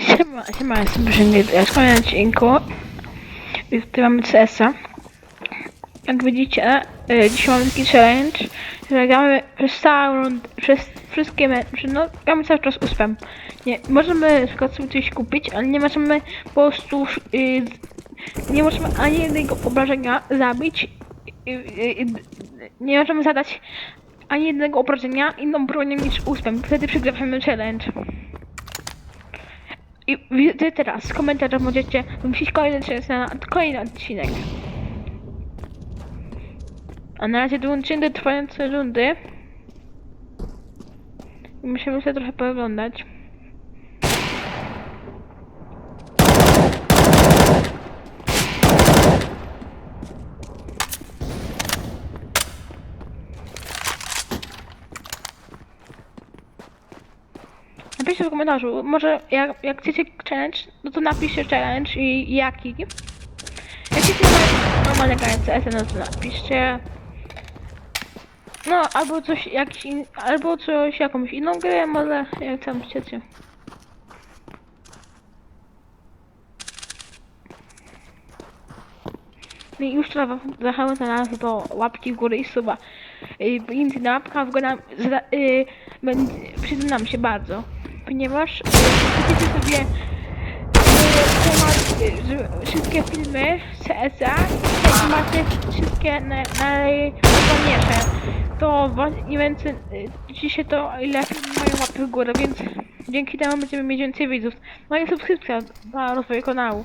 Siema, siema, jestem Brzyngit. Ja w kolejnym odcinku. Tutaj mamy CS-a. Jak widzicie, y, dzisiaj mamy taki challenge, że gramy przez całą rund, przez wszystkie mecze, no gramy cały czas uspem. Nie, możemy na przykład sobie coś kupić, ale nie możemy po prostu, y, nie możemy ani jednego obrażenia zabić, y, y, y, nie możemy zadać ani jednego obrażenia inną bronią niż uspem. Wtedy przegrywamy challenge. I wy teraz w komentarzach możecie wymyślić kolejny czas na kolejny odcinek. A na razie dołączymy do trwającej rundy. Musimy sobie trochę pooglądać. Napiszcie w komentarzu, może jak, jak chcecie challenge, no to napiszcie challenge i jaki. Jak chcecie normalne granie CS, no to napiszcie. No, albo coś, jakiś in, albo coś, jakąś inną grę, może jak tam chcecie. No i już trzeba zachęcać nas do łapki w górę i suba. Inna łapka w górę nam, zra, yy, będzie, przyda nam się bardzo, ponieważ chcecie sobie yy, temat, że wszystkie filmy z jak macie wszystkie na- najważniejsze, to wa- nie więcej, dzisiaj to ile mają łapy w górę, więc dzięki temu będziemy mieć więcej widzów. No i subskrypcja dla rozwoju kanału.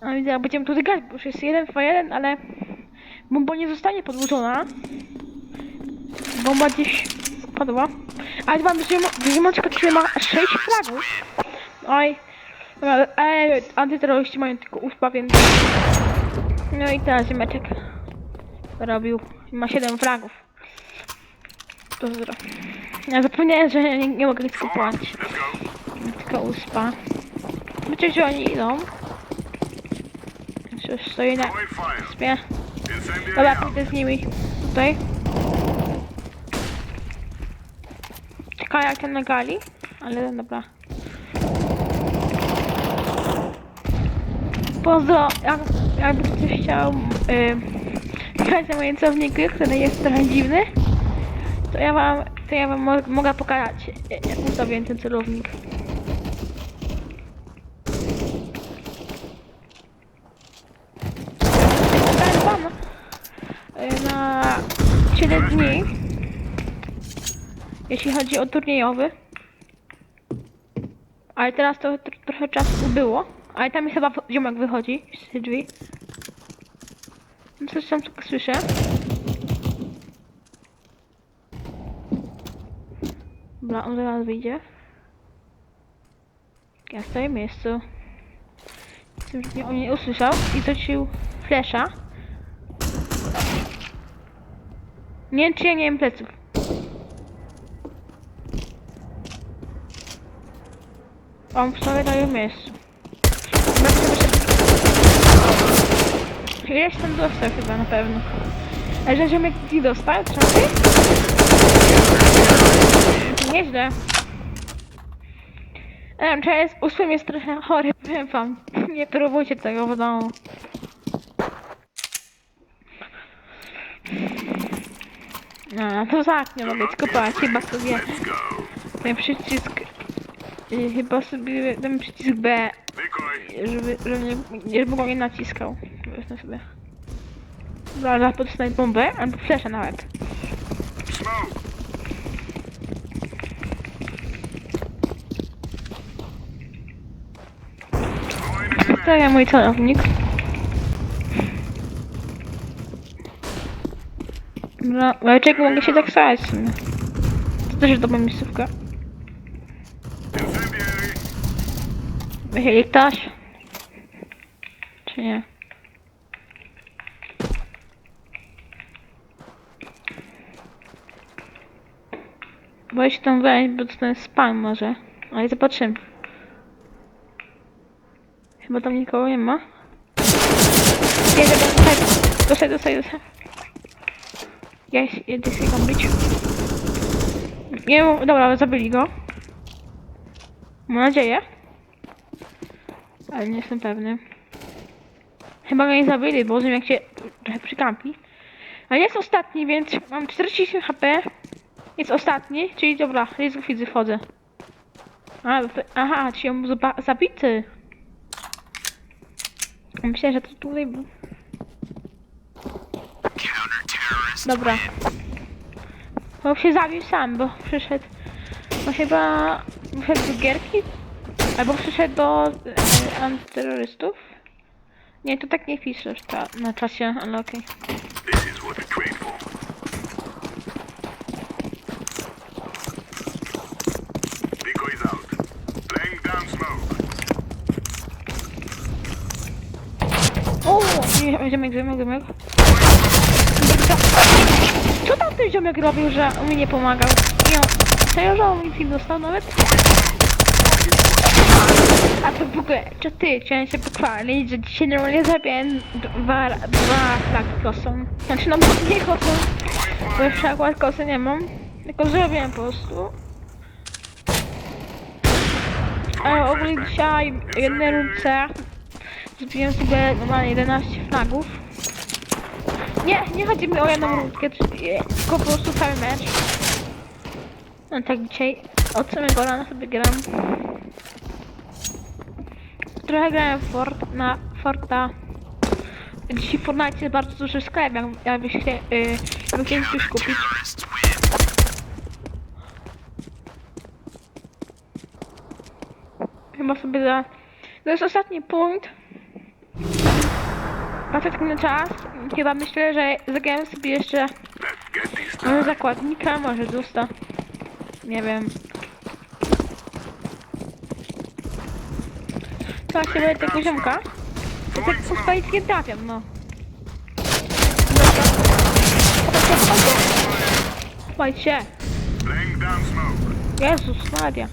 A widzę, będziemy tutaj grać, bo już jest 1 v 1, ale bomba nie zostanie podłożona. Bomba gdzieś spadła. Ale mam wyjmoczkę, który ma 6 flagów. Oj. Dobra, Ej, antyterroryści mają tylko uspa, więc... No i teraz ziemeczek robił. Ma 7 flagów. Pozdro. Ja zapomniałem, że nie, nie mogę nic kupować. Tylko uspa. Myślę, że oni idą. Już stoi na. Incendiary Dobra, pójdę z nimi. Tutaj. Czekaj jak ten na gali. Ale dobra. Pozdro, jak, jakby ktoś chciał yy, grać na moje celowniki, który jest trochę dziwny, to ja wam, to ja wam mo mogę pokazać, y, jak ustawiłem ten celownik. Wam y, na 7 dni, jeśli chodzi o turniejowy. Ale teraz to tr trochę czasu było. Ale tam chyba ziomek wychodzi z tych drzwi. No Coś tam słyszę. Dobra, on zaraz wyjdzie. Ja stoję w miejscu. Mnie on nie usłyszał i zrzucił flesza. Nie wiem, czy ja nie wiem pleców. On sobie daje w miejscu. Ileś tam dostał chyba na pewno. A że ziomek nie dostał? Ty? Nieźle. Cześć, ósmym jest trochę chory, powiem wam. Nie próbujcie tego w domu. No, to tak, nie mogę skupować. Chyba sobie ten przycisk... y, Chyba sobie ten przycisk B żeby, żeby nie, żeby go nie naciskał. Wezmę sobie. Zaraz podstanę bombę, albo fleszę nawet. To ja mój celownik. Dobra, ale czego mogę się tak stać? To też jest dobra miejscówka. Wychyli ktoś? Czy nie? Boję się tam wejść, bo to ten spam może. Ale zobaczymy. Chyba tam nikogo nie ma. Jedę, dostaj, dostaj, dostaj, dostaj. Ja jest- jedę się tam być. Nie, dobra, zabili go. Mam nadzieję. Ale nie jestem pewny. Chyba go nie zabili, bo wiem jak się trochę przykampi. Ale jest ostatni, więc mam 47 HP. Jest ostatni, czyli dobra, jest widzę, wchodzę. A, aha, czyli on był zabity. Myślę, że to tutaj był. Dobra. Bo się zabił sam, bo przyszedł. Bo chyba wszedł do gierki? Albo przyszedł do e, antyterrorystów? Nie, to tak nie piszesz ta, na czasie, ale okej. O, ziomek, ziomek, ziomek. Co tam ten ziomek robił, że mi nie pomagał? Nie, serio, że on nic nie dostał nawet? A to w ogóle, czy ty, chciałem się pochwalić, że dzisiaj normalnie zabiłem dwa, dwa flagi kosą. Znaczy, no nie kosą, bo jeszcze akurat kosy nie mam, tylko zrobiłem po prostu. Ale ogólnie dzisiaj w jednej rundce zbiłem sobie normalnie 11 flagów. Nie, nie chodzi mi o jedną rundkę, tylko po prostu cały mecz. No tak dzisiaj od samego rana sobie gram. Trochę grałem w Fort, na Forta. Dzisiaj w Fortnite jest bardzo duży sklep, jak, jakbyś chciał, yy, jakby chcieli coś kupić. Chyba sobie za... To jest ostatni punkt. Patrzę na czas. Chyba myślę, że zagrałem sobie jeszcze może zakładnika, może Dusta. Nie wiem. Tak się boję tego ziomka. To tak postawić nie trafiam, no. Chodź się. Jezus Maria.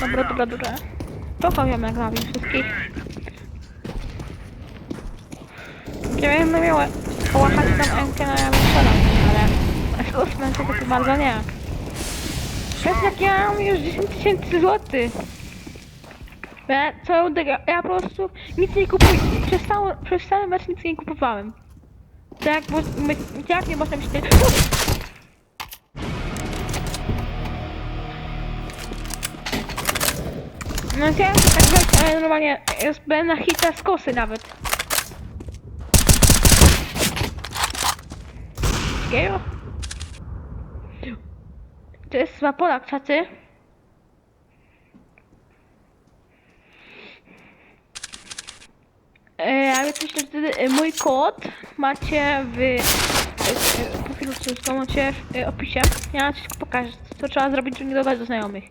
Dobra, dobra, dobra. Spoko ziomek zabił wszystkich. Nie wiem, no miałem połapać tam Enkę na strzelać, ale z ósmym to tak bardzo nie. Przez jak ja mam już 10 tysięcy złotych. Ja, co ja, po prostu nic nie kupuję. Przez cały, przez cały mecz nic nie kupowałem. Tak, bo my, jak nie można myśleć. No ja tak weź, ale normalnie jest byłem na hita z kosy nawet. Takiego? To jest chyba Polak, czaty. E, a więc myślę, że mój kod macie w e, profilu, co macie w e, opisie. Ja wszystko pokażę, co trzeba zrobić, żeby nie dodać do znajomych.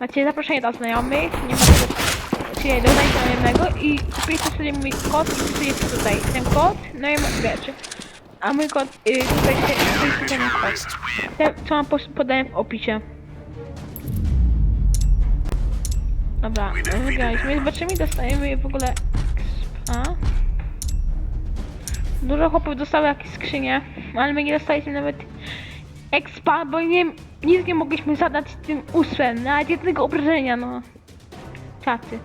Macie zaproszenie do znajomych, nie macie czyli dodać znajomego i wpiszcie sobie mój kod i wpisujecie tutaj ten kod, no i macie rzeczy. A mój kod, y, tutaj się kod. Ten, co mam pos- podałem w opisie. Dobra, wygraliśmy. Zobaczymy, dostajemy w ogóle a? Dużo chłopów dostało jakieś skrzynie, ale my nie dostaliśmy nawet expa, bo nie, nic nie mogliśmy zadać tym usłem, nawet jednego obrażenia, no. Czaty.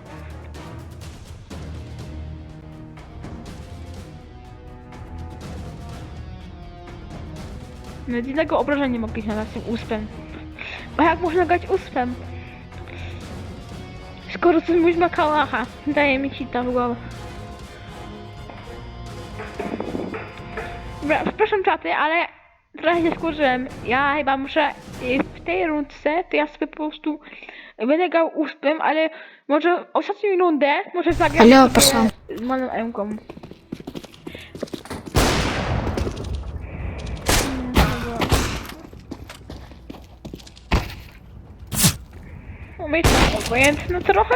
Nawet jednego obrażenia nie mogliśmy zadać tym uspem. A jak można grać uspem? Skoro coś mówisz ma kałacha, daje mi hita w głowę. Dobra, przepraszam czaty, ale trochę się skurzyłem. Ja chyba muszę y, w tej rundce, to ja sobie po prostu będę grał uspem, ale może ostatnią rundę może zagrać pasó. z moją Emką. Umieć obojętne trochę.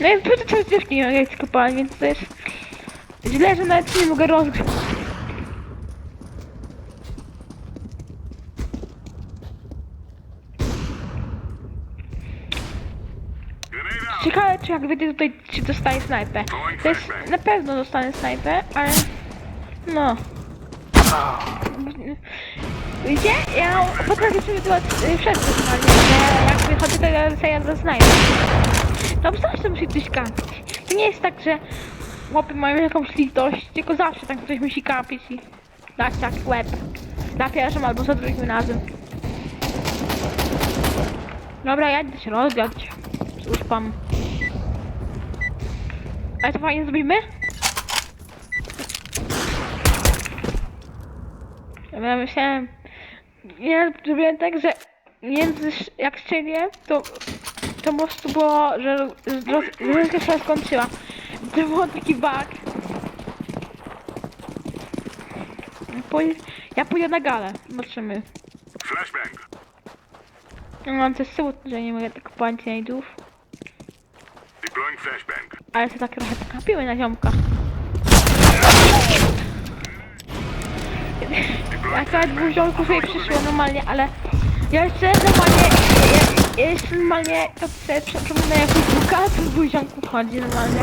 No to coś dziewki nie jest kopalni, więc jest źle, że nawet nie mogę rozgrzać. Ciekawe, czy jak wyjdę tutaj, czy dostaję snajpę. To jest, na pewno dostanę snajpę, ale... No. Widzicie? Ja potrafię to y, wszystko normalnie, że jak wychodzę, to ja sobie ja zaznaję. Tam zawsze musi ktoś kapić. To nie jest tak, że chłopy mają jakąś litość, tylko zawsze tak ktoś musi kapić i dać tak łeb. Za pierwszym albo za drugim razem. Dobra, ja idę się rozgrać. Cóż pan. Ale to fajnie zrobimy? Ja myślałem, ja zrobiłem tak, że między, jak strzeliłem, to, to po prostu było, że rozgrywka się skończyła. To był taki bug. Pój- Ja pójdę na galę, zobaczymy. Flashbang. Ja mam coś z że nie mogę tak Deploying flashbang. ale to tak trochę pokapiły na ziomka. Akurat dwóch ziomków sobie przyszło normalnie, ale ja jeszcze normalnie, ja, jeszcze normalnie to sobie przypomnę jak Facebooka, to dwóch ziomków chodzi normalnie.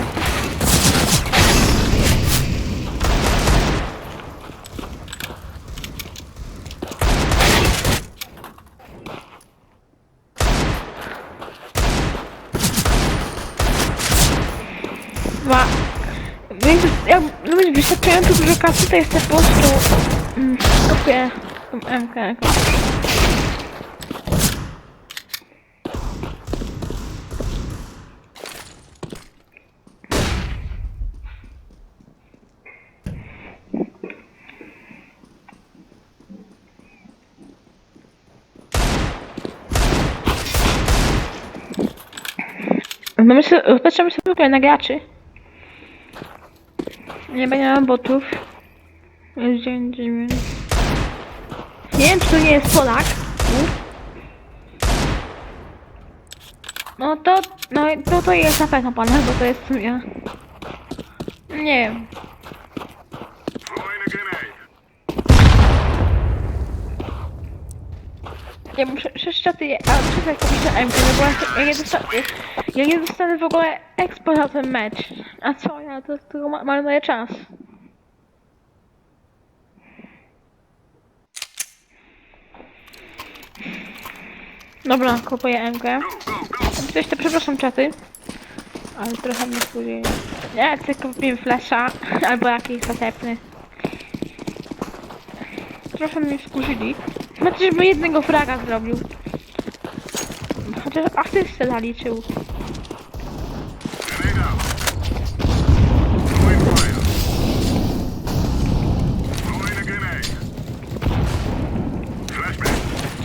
Jak lubisz wystarczająco dużo kasy, to jest po prostu mm, kupię tą MK. No myślę, patrzymy sobie na graczy. Nie będzie mam botów. Dzień, dzień. Nie wiem, czy to nie jest Polak. No to, no to to jest na pewno Polak, bo to jest w sumie. Nie wiem. A. Ja muszę jeszcze ty, ale muszę sobie kupić na MK, no bo ja, ja, nie dostanę, ja nie dostanę w ogóle expo na ten mecz. A co, ja to tylko ma- marnuję czas. Dobra, kupuję go. Coś to przepraszam czaty. Ale trochę mnie wkurzyli. Ja tylko kupiłem flasha, albo jakiś następny. Trochę mnie wkurzyli. Znaczy, żebym jednego fraga zrobił. Chociaż asystę zaliczył.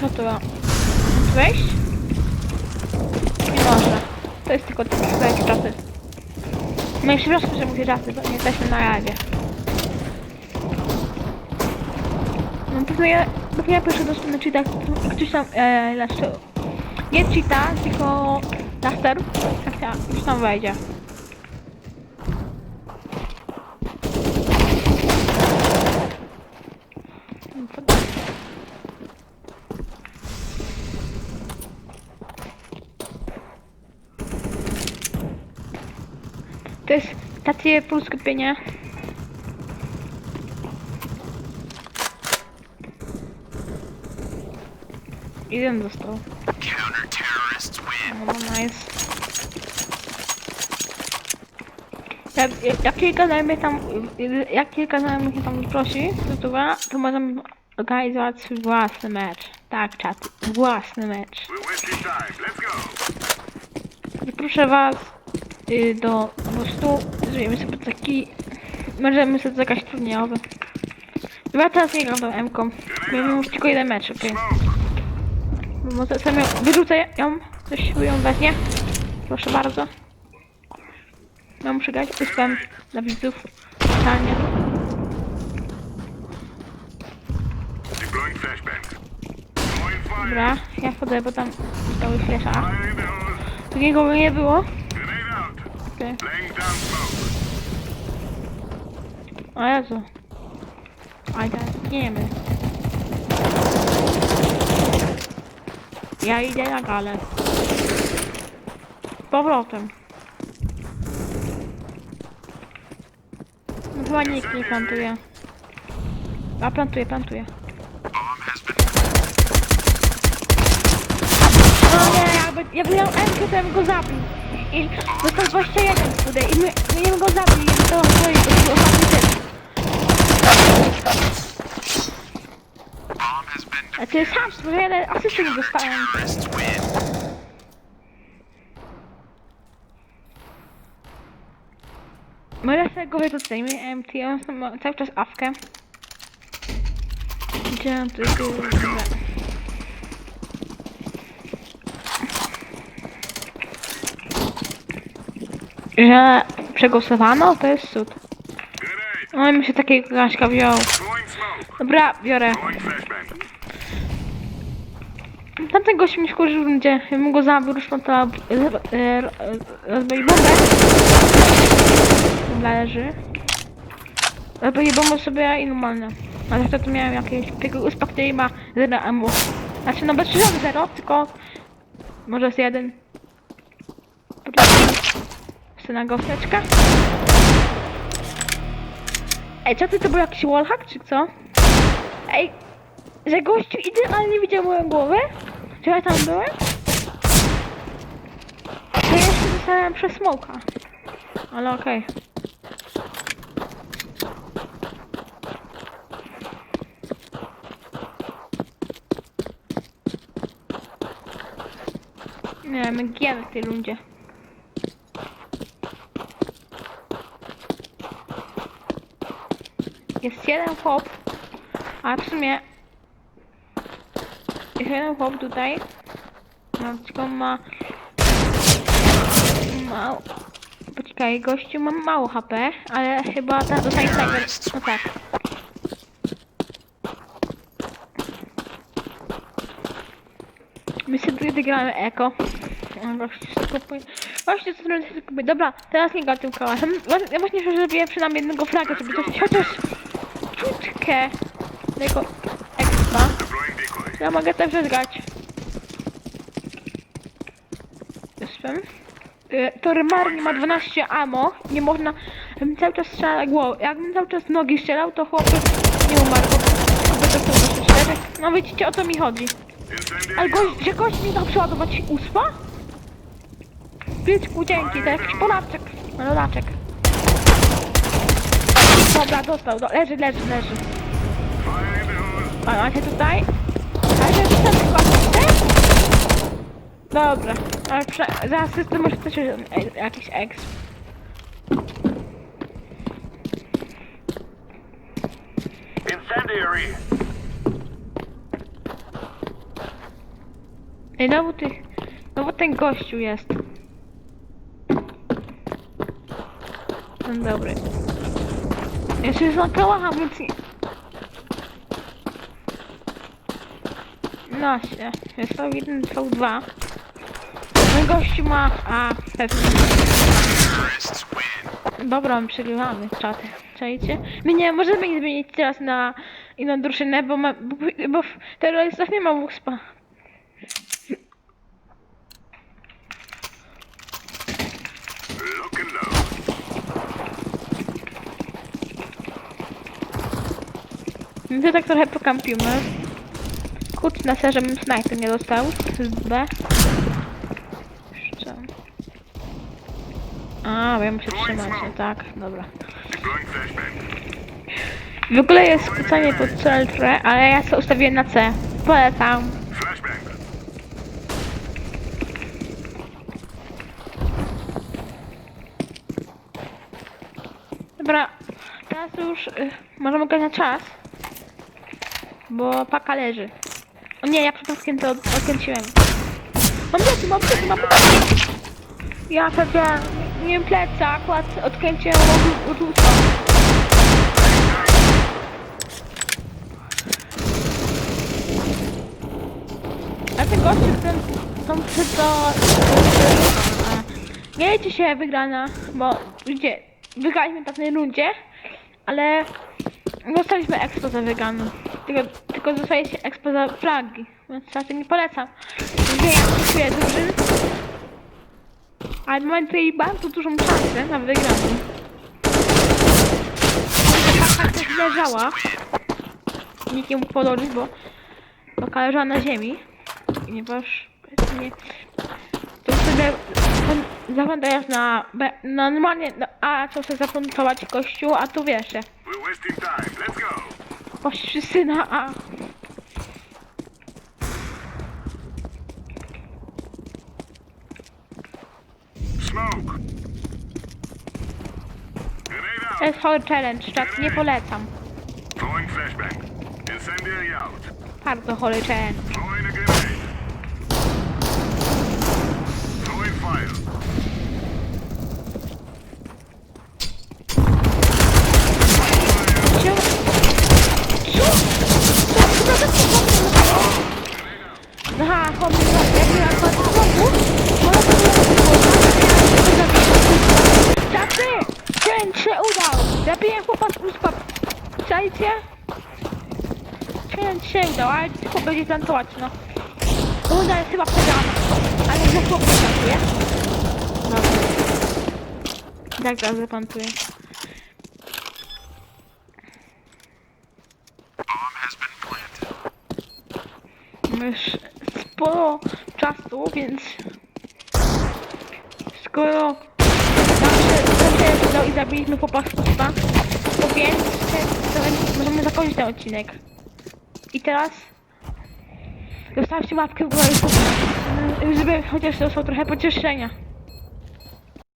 Co to? Wejść? Nie można. To jest tylko takie czaty. No i przepraszam, że mówię czaty, bo nie jesteśmy na razie. No pewnie ja, pewnie ja pierwszy dostanę cheata, ktoś tam, e, lepszy. Nie cheata, tylko laster, jak ja już tam wejdzie. To jest takie full skupienie. Jeden został. No, no nice. Jak, kilka znajomych tam, jak kilka znajomych mnie tam prosi, to, to, to możemy organizować swój własny mecz. Tak, czat, własny mecz. Zaproszę was y, do po prostu zrobimy sobie taki możemy sobie zagrać turniejowy. Ja teraz nie gram tą M-ką. Mamy już tylko jeden mecz, okej. Okay. Może sobie ją wyrzucę ją, ktoś ją weźmie. Proszę bardzo. Ja muszę grać system dla widzów. Totalnie. Dobra, ja wchodzę, bo tam zostały flesza. Drugiego nie było ty. O Jezu. A ja zginiemy. Ja idę na galę. Z powrotem. No chyba nikt nie plantuje. A plantuje, plantuje. O nie, jakby, jakby miał M, to bym go zabił. I dostał 21 wtedy i my, my nie go zabił i to swojego, to był ostatni. A ty sam, ja asysty nie dostałem. Może sobie go miałem ty, ja mam cały czas awkę. Gdzie ty, ty, dobra. Że przegłosowano, to jest cud. No i mi się takiego Gaśka wziął. Dobra, biorę. Tamten gość mi wkurzył, gdzie ja bym go zabił, już to rozbili bombę. Dobra, leży. Rozbili bombę sobie i normalne. Ale wtedy miałem jakieś takiego uspa, który ma 0 ammo. Znaczy no bez przyrządu 0, tylko może jest jeden. Syna gosteczka. Ej, co ty to był jakiś wallhack, czy co? Ej, że gościu idealnie widział moją głowę? Czy ja tam byłem? To jeszcze dostałem przez smoka. Ale okej. Nie wiem, giemy w tej rundzie. Jest jeden hop, a w sumie jeden chłop tutaj. No, tylko ma... Mało... Poczekaj, gościu ma mało HP, ale chyba ta dostaje snajper. No tak. My sobie tutaj gramy eko. O, Właśnie. Właśnie co zrobię kupuję. Dobra, teraz nie tym kałaszem. Ja właśnie że zrobię przynajmniej jednego fraga, żeby coś chociaż ciutkę tego decoy. Ja mogę także grać. Jestem. Y, To Rymarni ma 12 ammo. Nie można. Bym cały czas strzelał głową. Jakbym cały czas nogi strzelał, to chłopy nie umarł. Bo by to są czterech. No widzicie, o to mi chodzi. Ale gość, że gość mi dał przeładować uspa? Pieczku, dzięki, to jakiś Polaczek. Rodaczek. Dobra, dostał. Do, leży, leży, leży. A macie tutaj? A że tutaj? Dobra, ale prze... za asystę może też e- jakiś eks. Incendiary. Ej, no bo ty... No bo ten gościu jest. Ten dobry. Jeszcze jest na kałachach, więc nie... No się, jest to jeden, są dwa. Ten gościu ma... A, pewnie. Dobra, my przegrywamy czaty. Czajcie? My nie możemy ich zmienić teraz na inną drużynę, bo, ma, bo, bo w terrorystach nie ma uspa. My to tak trochę pokampimy. Kurczę, na serze bym snajper nie dostał. Z B. Jeszcze. A, bo ja muszę trzymać, no tak, dobra. W ogóle jest skrócenie pod C, ale ja sobie ustawiłem na C. Polecam. Dobra, teraz już y, możemy grać na czas. Bo paka leży. O nie, ja przypadkiem to od- odkręciłem. Mam plecy, mam plecy, mam plecy. Ja pewnie nie wiem pleca, akurat odkręciłem od- od usta. A ten gościu, ten, tą to... Nie liczy się wygrana, bo gdzie wygraliśmy tak w tej rundzie, ale dostaliśmy expo za wygraną. Tylko, tylko dostaliście expo za flagi, więc raczej nie polecam. Nie ja kupuję drużyn, ale mamy tutaj bardzo dużą szansę na wygraną. Taka też leżała. Nikt nie mógł podłożyć, bo taka leżała na ziemi. Ponieważ nie, sobie zaglądasz na, B, na normalnie na A, co chcesz zaplanować kościół, a tu wiesz, że We're wasting time. Let's go. właśnie wszyscy na A. Smoke. Grenade To out. jest chory challenge, tak nie polecam. Throwing flashbang. Incendiary out. Bardzo chory challenge. Throwing a grenade. Throwing fire. Gdzie? Co? Co? Co to jest? Aha, chłopie, jak na przykład znowu, może to było Tacy! Ten się udał! Zabiję chłopa z uspap. Czajcie? Ten się udał, ale chłop będzie plantować, no. Runda jest chyba przegrana. Ale chłop nie plantuje. Dobra. Tak, teraz zaplantuje. Już sporo czasu, więc skoro się udał i zabiliśmy popastwa, to więc możemy zakończyć ten odcinek. I teraz zostawcie łapkę w górę, żeby chociaż dostał trochę pocieszenia.